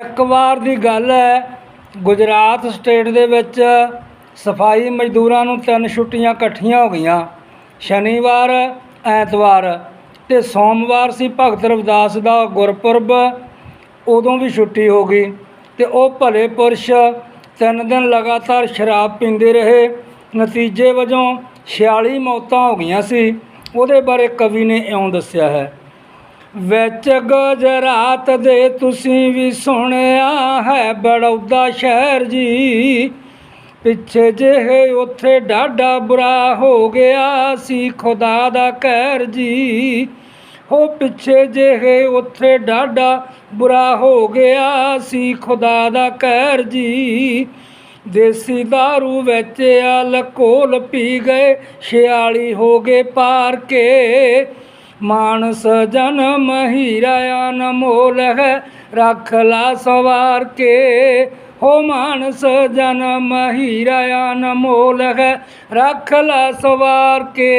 ਇੱਕ ਵਾਰ ਦੀ ਗੱਲ ਹੈ, ਗੁਜਰਾਤ ਸਟੇਟ ਦੇ ਵਿੱਚ ਸਫ਼ਾਈ ਮਜ਼ਦੂਰਾਂ ਨੂੰ ਤਿੰਨ ਛੁੱਟੀਆਂ ਇਕੱਠੀਆਂ ਹੋ ਗਈਆਂ। ਸ਼ਨੀਵਾਰ, ਐਤਵਾਰ ਅਤੇ ਸੋਮਵਾਰ ਸੀ ਭਗਤ ਰਵਿਦਾਸ ਦਾ ਗੁਰਪੁਰਬ। ਉਦੋਂ ਵੀ ਛੁੱਟੀ ਹੋ ਗਈ ਅਤੇ ਉਹ ਭਲੇ ਪੁਰਸ਼ ਤਿੰਨ ਦਿਨ ਲਗਾਤਾਰ ਸ਼ਰਾਬ ਪੀਂਦੇ ਰਹੇ। ਨਤੀਜੇ ਵਜੋਂ 46 ਮੌਤਾਂ ਹੋ ਗਈਆਂ ਸੀ। ਉਹਦੇ ਬਾਰੇ ਕਵੀ ਨੇ ਇਉਂ ਦੱਸਿਆ ਹੈ ਵਿੱਚ ਗੁਜਰਾਤ ਦੇ ਤੁਸੀਂ ਵੀ ਸੁਣਿਆ ਹੈ, ਬੜੌਦਾ ਸ਼ਹਿਰ ਜੀ। ਪਿੱਛੇ ਜਿਹੇ ਉੱਥੇ ਡਾਢਾ ਬੁਰਾ ਹੋ ਗਿਆ ਸੀ, ਖੁਦਾ ਦਾ ਕਹਿਰ ਜੀ। ਹੋ ਪਿੱਛੇ ਜਿਹੇ ਉੱਥੇ ਡਾਢਾ ਬੁਰਾ ਹੋ ਗਿਆ ਸੀ, ਖੁਦਾ ਦਾ ਕਹਿਰ ਜੀ। ਦੇਸੀ दारू ਵਿੱਚ ਆ ਲਕੋਲ ਪੀ ਗਏ 46 ਹੋ ਗਏ ਪਾਰ ਕੇ। ਮਾਨਸ ਜਨਮ ਹੀਰਾ ਅਨਮੋਲ ਹੈ, ਰੱਖ ਲਾ ਸਵਾਰ ਕੇ। ਹੋ ਮਾਨਸ ਜਨਮ ਹੀਰਾ ਅਨਮੋਲ ਹੈ, ਰੱਖ ਲਾ ਸਵਾਰ ਕੇ।